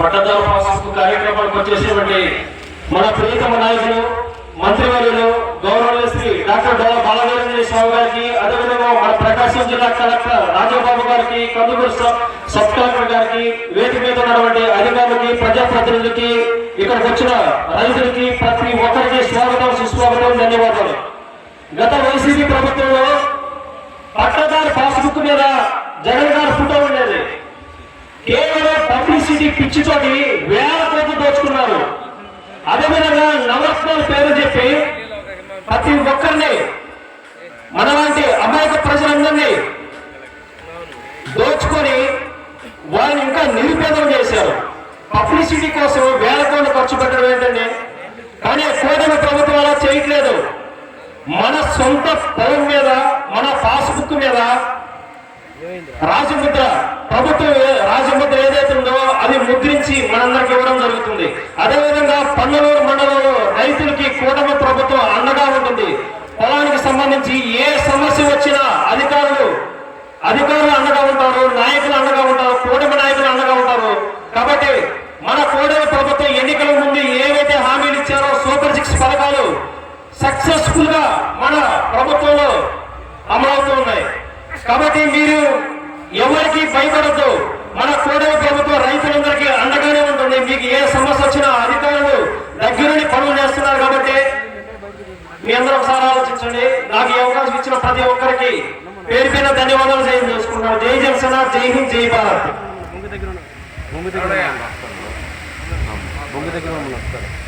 Pattadar pass కార్యక్రమానికి వచ్చేసినటువంటి మన ప్రియతమ నాయకులు మంత్రివర్యులు గౌరవ శ్రీ డాక్టర్ డోల బాలవీరేంద్ర స్వామి గారికి అదేవిధంగా మన ప్రకాశం జిల్లా కలెక్టర్ రాజబాబు గారికి కందుకూరు సబ్ కలెక్టర్ గారికి వేదిక మీద ఉన్నటువంటి అధికారులకి ప్రజాప్రతినిధులకి ఇక్కడికి వచ్చిన రైతులకి ప్రతి ఒక్కరికి స్వాగతం సుస్వాగతం ధన్యవాదాలు. గత వైసీపీ ప్రభుత్వంలో పట్టదారు పాస్బుక్ మీద పబ్లిసిటీ పిచ్చితోటి వేల కోట్లు దోచుకున్నారు. అదేవిధంగా నవరత్నాల పేరు చెప్పి ప్రతి ఒక్కరిని మనలాంటి అమాయక ప్రజలందరినీ దోచుకొని వారిని ఇంకా నిరుపేదం చేశారు. పబ్లిసిటీ కోసం వేల కోట్లు ఖర్చు పెట్టడం ఏంటండి? కానీ కూటమి ప్రభుత్వం అలా చేయట్లేదు. మన సొంత పొలం మీద మన పాస్బుక్ మీద రాజముద్ర ప్రభుత్వం రాజముద్ర ఏదైతే ఉందో అది ముద్రించి మనందరికి ఇవ్వడం జరుగుతుంది. అదేవిధంగా పన్నలూరు మండలంలో రైతులకి కూటమి ప్రభుత్వం అండగా ఉంటుంది. పొలానికి సంబంధించి ఏ సమస్య వచ్చినా అధికారులు అధికారులు అండగా ఉంటారు నాయకులు అండగా ఉంటారు కూటమి నాయకులు అండగా ఉంటారు. కాబట్టి మన కూటమి ప్రభుత్వం ఎన్నికల ముందు ఏవైతే హామీలు ఇచ్చారో సూపర్ సిక్స్ పథకాలు సక్సెస్ఫుల్గా మన ప్రభుత్వంలో అమలవుతూ ఉన్నాయి. కాబట్టి మీరు ఎవరికి భయపడద్దు మన కూడలి ప్రభుత్వం రైతులందరికీ అండగానే ఉంటుంది మీకు ఏ సమస్య వచ్చినా అధికారులు దగ్గరుండి పనులు చేస్తున్నారు కాబట్టి మీ అందరూ ఒకసారి ఆలోచించండి. నాకు ఈ అవకాశం ఇచ్చిన ప్రతి ఒక్కరికి పేరు పేరు ధన్యవాదాలు జయం చేసుకుంటాను జై జనసేన జై హింద్ జై భారత్. దగ్గర దగ్గర